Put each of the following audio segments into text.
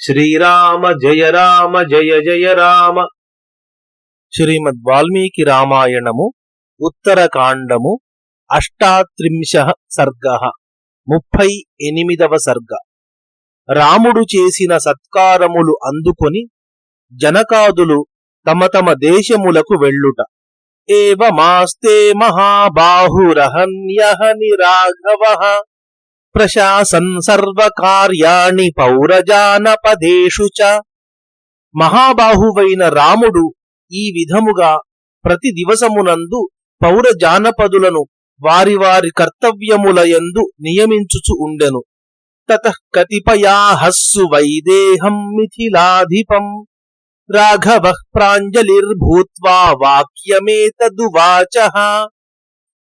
శ్రీరామ జయ రామ జయ జయ రామ. శ్రీమద్ వాల్మీకి రామాయణము ఉత్తరకాండము అష్టాత్రింశ సర్గ ముప్పై ఎనిమిదవ సర్గ. రాముడు చేసిన సత్కారములు అందుకొని జనకాదులు తమ తమ దేశములకు వెళ్ళుట. ఏవమాస్తే మహాబాహురహన్యహని రాఘవ ప్రశాసన్ సర్వకార్యాణి పౌరజానపదేషు చ మహాబాహువైన రాముడు ఈ విధముగా ప్రతి దివసమునందు పౌర జానపదులను వారి వారి కర్తవ్యములయందు నియమించుచు ఉండెను। తత కతిపయాహస్సు వైదేహం మిథిలాధిపం। రాఘవ ప్రాంజలిర్భూత్వా వాక్యమేతదువాచ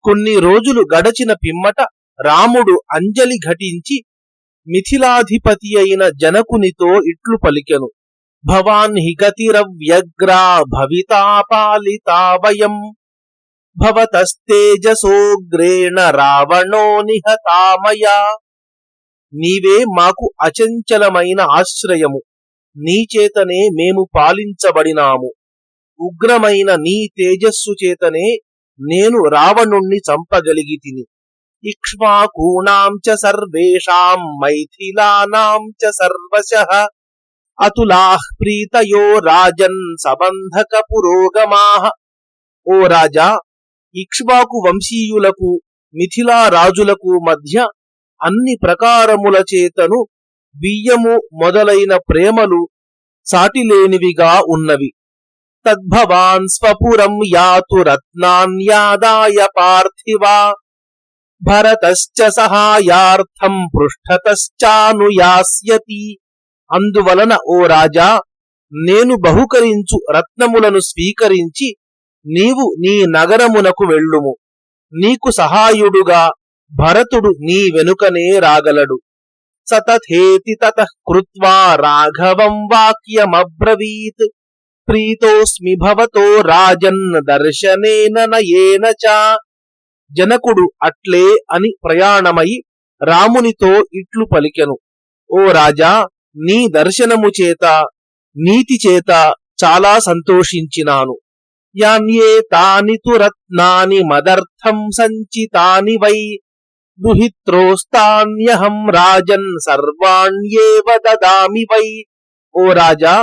కొన్ని రోజులు గడచిన పిమ్మట రాముడు అంజలి ఘటించి మిథిలాధిపతి అయిన జనకునితో ఇట్లు పలికెను. భవాన్ హిగతిరవ్యగ్రా భవితాపాలితావయం భవితా భవతస్తేజసోగ్రేణ రావణో నిహతామయా నీవే మాకు అచంచలమైన ఆశ్రయము. నీచేతనే మేము పాలించబడినాము. ఉగ్రమైన నీ తేజస్సు చేతనే నేను రావణుణ్ణి చంపగలిగి తిని ఇక్ష్వాకూణాం చ సర్వేషాం మైథిలానాం చ సర్వశః. అతులాః ప్రీతయో రాజన్ సబంధక పురోగమాః. ఓ రాజా ఇక్ష్వాకు వంశీయులకు మిథిలా రాజులకు మధ్య అన్ని ప్రకారముల చేతను బియ్యము మొదలైన ప్రేమలు సాటిలేనివిగా ఉన్నవి. తద్భవాన్ స్వపురం యాతు రత్నాన్యాదాయ పార్థివా. భరతశ్చ సహాయార్థం పృష్ఠతశ్చానుయాస్యతి అందువలన ఓ రాజా నేను బహుకరించు రత్నములను స్వీకరించి నీవు నీ నగరమునకు వెళ్ళుము. నీకు సహాయుడుగా భరతుడు నీ వెనుకనే రాగలడు. సతథేతి తత కృత్వా రాఘవం వాక్యమబ్రవీత్. ప్రీతోస్మి భవతో రాజన్ దర్శనేన నయేన చ. జనకుడు అట్లే అని ప్రయాణమై రామునితో ఇట్లు పలికెను. ఓ రాజా నీ దర్శనము చేత నీతి చేత చాలా సంతోషించినాను. యాన్యే తాని తు రత్నాని మదర్థం సంచితాని వై దుహిత్రోస్తాన్యహం రాజన్ సర్వాణ్యేవ దదామి వై. ఓ రాజా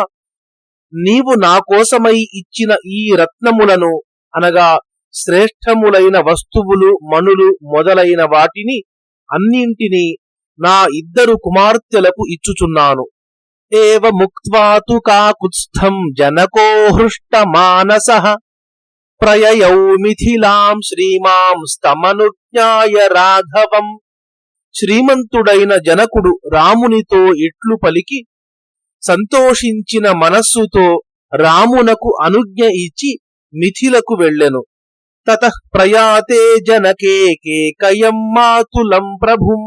నీవు నా కోసమై ఇచ్చిన ఈ రత్నములను అనగా శ్రేష్టములైన వస్తువులు మణులు మొదలైన వాటిని అన్నింటినీ నా ఇద్దరు కుమార్తెలకు ఇచ్చుచున్నాను. ఏవ ముక్త్వాతు కాకుత్స్థం జనకో హృష్ట మానస ప్రయయౌ మిథిలాం శ్రీమాం స్తమనుజ్ఞాయ రాఘవం. శ్రీమంతుడైన జనకుడు రామునితో ఇట్లు పలికి సంతోషించిన మనస్సుతో రామునకు అనుజ్ఞ ఇచ్చి మిథిలకు వెళ్ళెను. తతః ప్రయాతే జనకే కేకయం మాతులం ప్రభుం.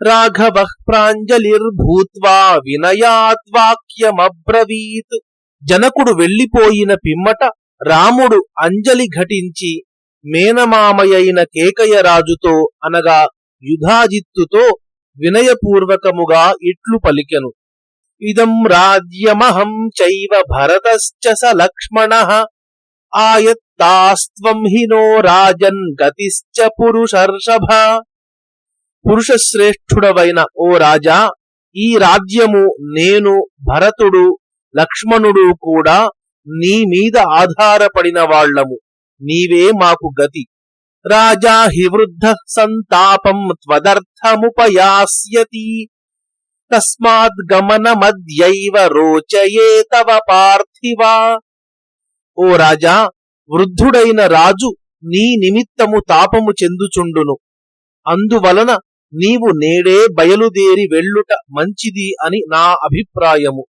రాఘవ ప్రాంజలిర్భూత్వా వినయాద్వాక్యమబ్రవీత్ జనకుడు వెళ్ళిపోయిన పిమ్మట రాముడు అంజలి ఘటించి మేనమామయైన కేకయ రాజుతో అనగా యుధాజిత్తుతో వినయపూర్వకముగా ఇట్లు పలికెను. ఇదం రాజ్యమహం చైవ భరతశ్చ స లక్ష్మణ. ఆయత్తాస్త్వం హినో రాజన్ గతిశ్చ పురుషర్షభ. పురుషశ్రేష్ఠుడవైన ఓ రాజా ఈ రాజ్యము నేను భరతుడు లక్ష్మణుడు కూడా నీ మీద ఆధారపడిన వాళ్ళము నీవే మాకు గతి. రాజా హి వృద్ధ సంతాపం త్వదర్థముపయాస్యతి. తస్మాద్ గమనమద్యైవ రోచయే తవ పార్థివా. ఓ రాజా వృద్ధుడైన రాజు నీ నిమిత్తము తాపము చెందుచుండును. అందువలన నీవు నేడే బయలుదేరి వెళ్ళుట మంచిది అని నా అభిప్రాయము.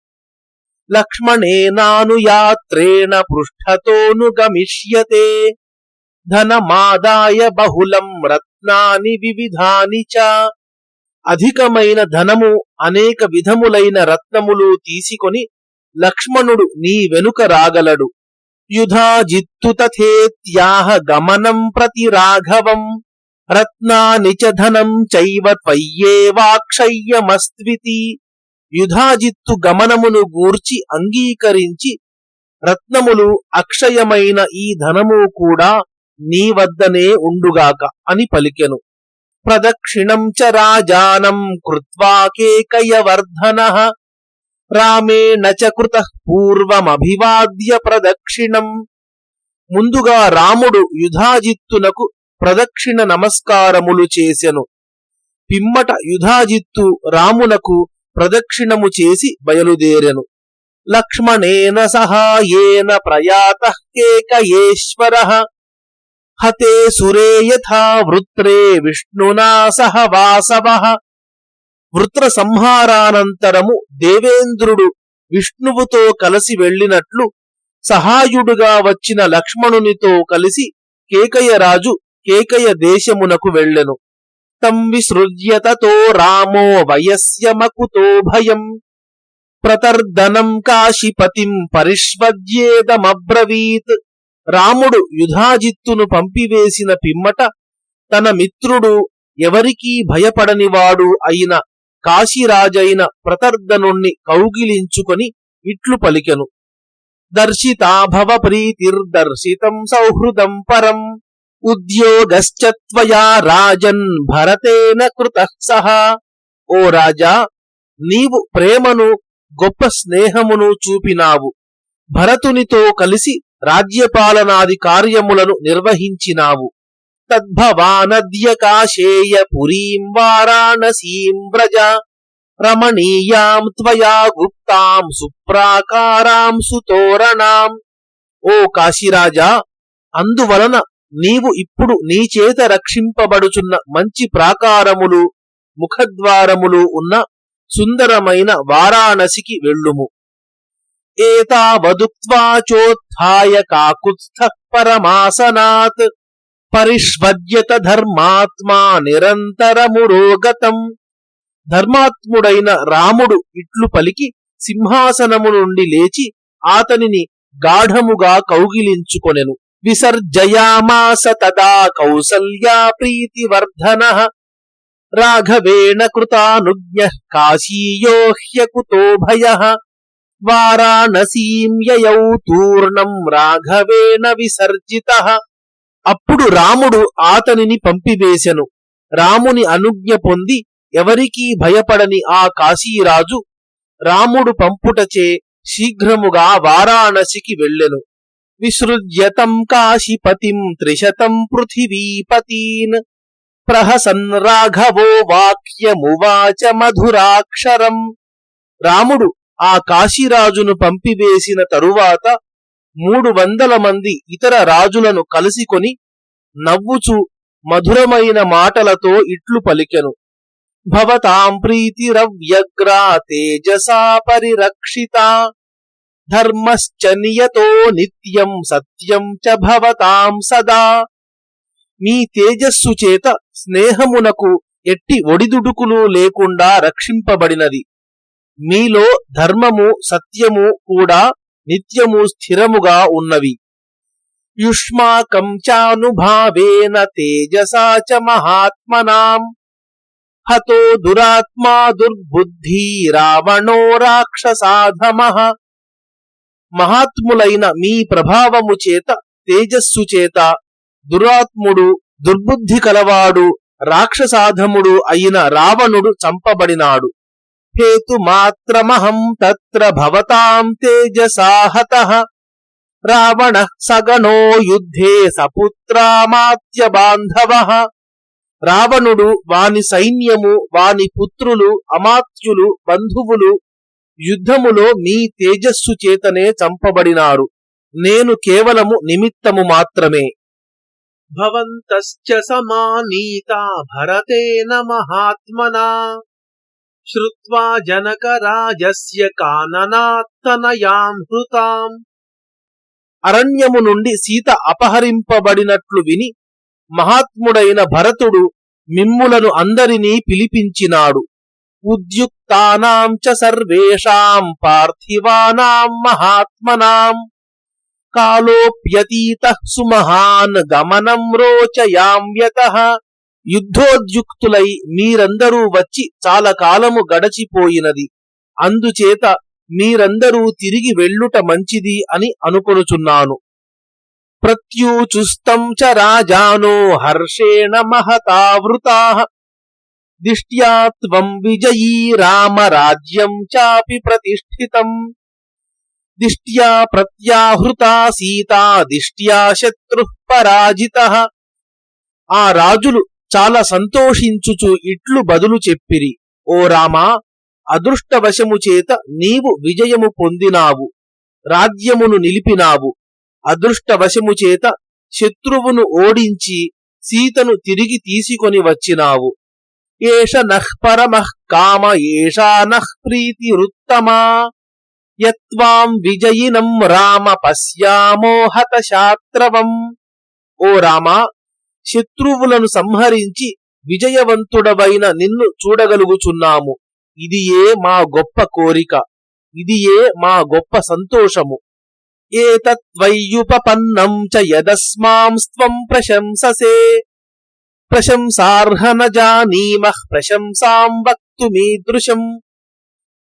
లక్ష్మణేనానుయాత్రేణ పృష్ఠతోను గమిష్యతే. ధనమాదాయ బహుళం రత్నాని వివిధాని చ. అధికమైన ధనము అనేక విధములైన రత్నములు తీసుకొని లక్ష్మణుడు నీ వెనుక రాగలడు. యుధాజిత్తు తథేత్యాహ గమనం ప్రతి రాఘవం రత్నాని చ ధనం చైవ త్వయ్యేవాక్షయ్యమస్త్వితి యుధాజిత్తు గమనమును గూర్చి అంగీకరించి రత్నములు అక్షయమైన ఈ ధనము కూడా నీ వద్దనే ఉండుగాక అని పలికెను. ప్రదక్షిణం చ రాజానం కృత్వా కేకయవర్ధన। రామేణ చకృత పూర్వమభివాద్య ప్రదక్షిణం. ముందుగా రాముడు యుధాజిత్తునకు ప్రదక్షిణ నమస్కారములు చేసెను. పిమ్మట యుధాజిత్తు రామునకు ప్రదక్షిణము చేసి బయలుదేరెను. లక్ష్మణేన సహాయేన ప్రయాత కేకయేశ్వర హతే సురే యథా వృత్రే విష్ణునా సహ వాసవ. వృత్ర సంహారానంతరము దేవేంద్రుడు విష్ణువుతో కలిసి వెళ్ళినట్లు సహాయుడుగా వచ్చిన లక్ష్మణునితో కలిసి కేకయరాజు కేకయ దేశమునకు వెళ్ళెను. తం విసృజ్యతతో రామో వయస్యమకుతో భయం. ప్రతర్దనం కాశిపతిం పరిష్వద్యేదమబ్రవీత్. రాముడు యుధాజిత్తును పంపివేసిన పిమ్మట తన మిత్రుడు ఎవరికీ భయపడనివాడు అయిన కాశీరాజైన ప్రతర్దనుణ్ణి కౌగిలించుకొని ఇట్లు పలికెను. దర్శితాభవ ప్రీతిర్దర్శితం సౌహృదం పరం. ఉద్యోగశ్చత్వయా రాజన్ భరతేన కృత సహా. ఓ రాజా నీవు ప్రేమను గొప్ప స్నేహమును చూపినావు. భరతునితో కలిసి రాజ్యపాలనాది కార్యములను నిర్వహించినావు. తద్భవానద్యకాశేయ పురీం వారాణసీం వ్రజ రమణీయాం త్వయా గుప్తాం సుప్రాకారాం సుతోరణాం ఓ కాశీరాజా అందువలన నీవు ఇప్పుడు నీ చేత రక్షింపబడుచున్న మంచి ప్రాకారములు ముఖద్వారములు ఉన్న సుందరమైన వారాణసికి వెళ్ళుము. ఏతావదుక్వాచోత్థాయ కాకుత్స్థ పరమాసనాత్। పరిష్వద్యత ధర్మాత్మా నిరంతరమురోగతం. ధర్మాత్ముడైన రాముడు ఇట్లు పలికి సింహాసనము నుండి లేచి ఆతనిని గాఢముగా కౌగిలించుకొనెను. విసర్జయామాస తదా కౌసల్యా ప్రీతివర్ధన. రాఘవేణ కృతానుజ్ఞ కాశీయో హ్యకుతో భయ. వారాణసీం యయౌ తూర్ణం రాఘవేణ విసర్జిత. అప్పుడు రాముడు ఆతనిని పంపివేశెను. రాముని అనుజ్ఞ పొంది ఎవరికీ భయపడని ఆ కాశీరాజు రాముడు పంపుటచే శీఘ్రముగా వారాణసికి వెళ్ళెను. విసృజ్యతం కాశీపతిం త్రిశతం పృథివీపతీన్. ప్రహసన్ రాఘవో వాక్యమువాచ మధురాక్షరం. రాముడు ఆ కాశీరాజును పంపివేసిన తరువాత మూడు వందల మంది ఇతర రాజులను కలిసికొని నవ్వుచు మధురమైన మాటలతో ఇట్లు పలికెను. భవతాం ప్రీతిరవ్యగ్రా తేజసా పరిరక్షిత. ధర్మశ్చ నియతో నిత్యం సత్యం చ భవతాం సదా. మీ తేజస్సు చేత స్నేహమునకు ఎట్టి ఒడిదుడుకులు లేకుండా రక్షింపబడినది. మీలో ధర్మము సత్యము కూడా నిత్యము స్థిరముగా ఉన్నవి. యుష్మాకం చానుభావేన తేజసా చ మహాత్మనాం. హతో దురాత్మా దుర్బుద్ధి రావణో రాక్షసాధమ. మహాత్ములైన మీ ప్రభావము చేత తేజస్సు చేత దురాత్ముడు దుర్బుద్ధి కలవాడు రాక్షసాధముడు అయిన రావణుడు చంపబడినాడు. హేతుమాత్రమహం తత్ర భవతాం తేజసాహత రావణ సగణో యుద్ధే సపుత్రామాత్య బాంధవ. రావణుడు వాని సైన్యము వాని పుత్రులు అమాత్యులు బంధువులు యుద్ధములో మీ తేజస్సు చేతనే చంపబడినారు. నేను కేవలము నిమిత్తము మాత్రమే. భవంతశ్చ సమానీతా భరతేన మహాత్మనా. శ్రుత్వా జనకరాజస్య కాననాత్తనయాం హృతాం అరణ్యము నుండి సీత అపహరింపబడినట్లు విని మహాత్ముడైన భరతుడు మిమ్ములను అందరినీ పిలిపించినాడు. ఉద్యుక్తానాం చ సర్వేషాం పార్థివానాం మహాత్మనాం। కాలోప్యతీత సుమహాన్ గమనం రోచయామ్యత యుద్ధోద్యుక్తులై మీరందరూ వచ్చి చాలా కాలము గడచిపోయినది. అందుచేత మీరందరూ తిరిగి వెళ్ళుట మంచిది అని అనుకొనుచున్నాను. ప్రత్యూచుస్తం చ రాజానో హర్షేణ మహతావృతా. దిష్ట్యా త్వం విజయీ రామ రాజ్యం చాపి ప్రతిష్ఠితం. దిష్ట్యా ప్రత్యాహృతా సీతా దిష్ట్యా శత్రు పరాజిత. ఆ రాజులు చాలా సంతోషించుచు ఇట్లు బదులు చెప్పిరి. ఓ రామా అదృష్టవశము చేత నీవు విజయము పొందినావు రాజ్యమును నిలిపినావు. అదృష్టవశము చేత శత్రువును ఓడించి సీతను తిరిగి తీసుకొని వచ్చినావు. ఏష నః పరమః కామ ఏషా నః ప్రీతిరుత్తమా యత్వాం విజయినం రామ పశ్యామోహత శాత్రవం. ఓ రామా శత్రువులను సంహరించి విజయవంతుడవైన నిన్ను చూడగలుగుచున్నాము. ఇది ఏ మా గొప్ప కోరిక? ఇది ఏ మా గొప్ప సంతోషము? ఏతత్వయ్యుపపన్నం చ యదస్మాంస్త్వం ప్రశంససే. ప్రశంసార్హన జానీమః ప్రశంసాం వక్తుమీదృశం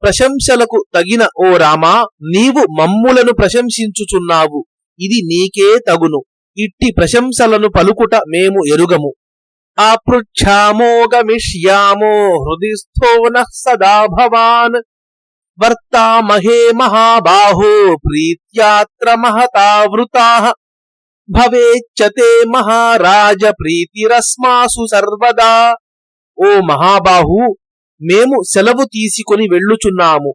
ప్రశంసలకు తగిన ఓ రామా నీవు మమ్ములను ప్రశంసించుచున్నావు. ఇది నీకే తగును. ఇట్టి ప్రశంసలను పలుకుట మేము ఎరుగము. ఆపృచ్ఛామోగమిష్యామో హృదిస్థో సదా భవాన్. వర్తామహే మహాబాహో ప్రీత్యాత్ర మహతావృతా. భవేచ్చతే మహారాజ ప్రీతిరస్మాసు సర్వదా. ఓ మహాబాహు మేము సెలవు తీసుకుని వెళ్ళుచున్నాము.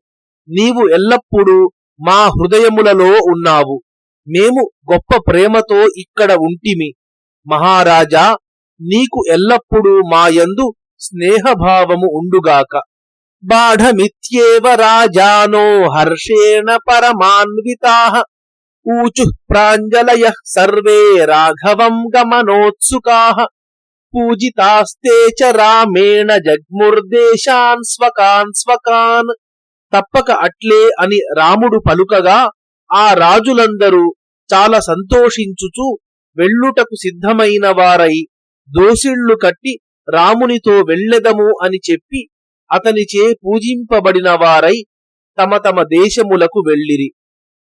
నీవు ఎల్లప్పుడూ మా హృదయములలో ఉన్నావు. మేము గొప్ప ప్రేమతో ఇక్కడ ఉంటిమి. మహారాజా నీకు ఎల్లప్పుడూ మాయందు స్నేహభావము ఉండుగాక. బాఢమిత్యేవ రాజానో హర్షేణ పరమాన్వితా. ఊచు ప్రాంజలయ సర్వే రాఘవం గమనోత్సుకా. పూజితాస్తే చ రామేణ జగ్ముర్దేశాన్ స్వకాన్ స్వకాన్. తప్పక అట్లే అని రాముడు పలుకగా ఆ రాజులందరూ చాలా సంతోషించుచు వెళ్ళుటకు సిద్ధమైన వారై దోసిళ్ళు కట్టి రామునితో వెళ్ళెదము అని చెప్పి అతనిచే పూజింపబడిన వారై తమ తమ దేశములకు వెళ్ళిరి.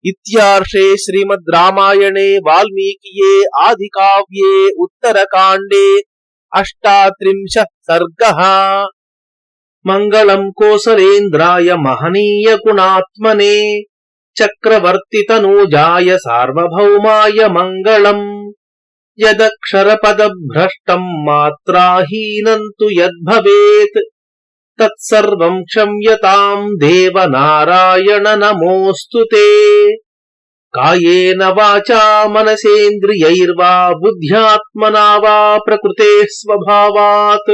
ఇత్యార్షే శ్రీమద్ రామాయణే వాల్మీకియే ఆది కావ్యే ఉత్తరకాండే అష్టాత్రింశ సర్గ. మంగళం కోసలేంద్రాయ మహనీయ గుణాత్మనే చక్రవర్తితనూజాయ సార్వభౌమాయ మంగళం యదక్షరపదభ్రష్టం మాత్రాహీనం తు యద్భవేత్ తత్సర్వం క్షమ్యతాం దేవ నారాయణ నమోऽस्तु తే కాయేన వాచా మనసేంద్రియైర్వా బుద్ధ్యాత్మనా వా ప్రకృతే స్వభావాత్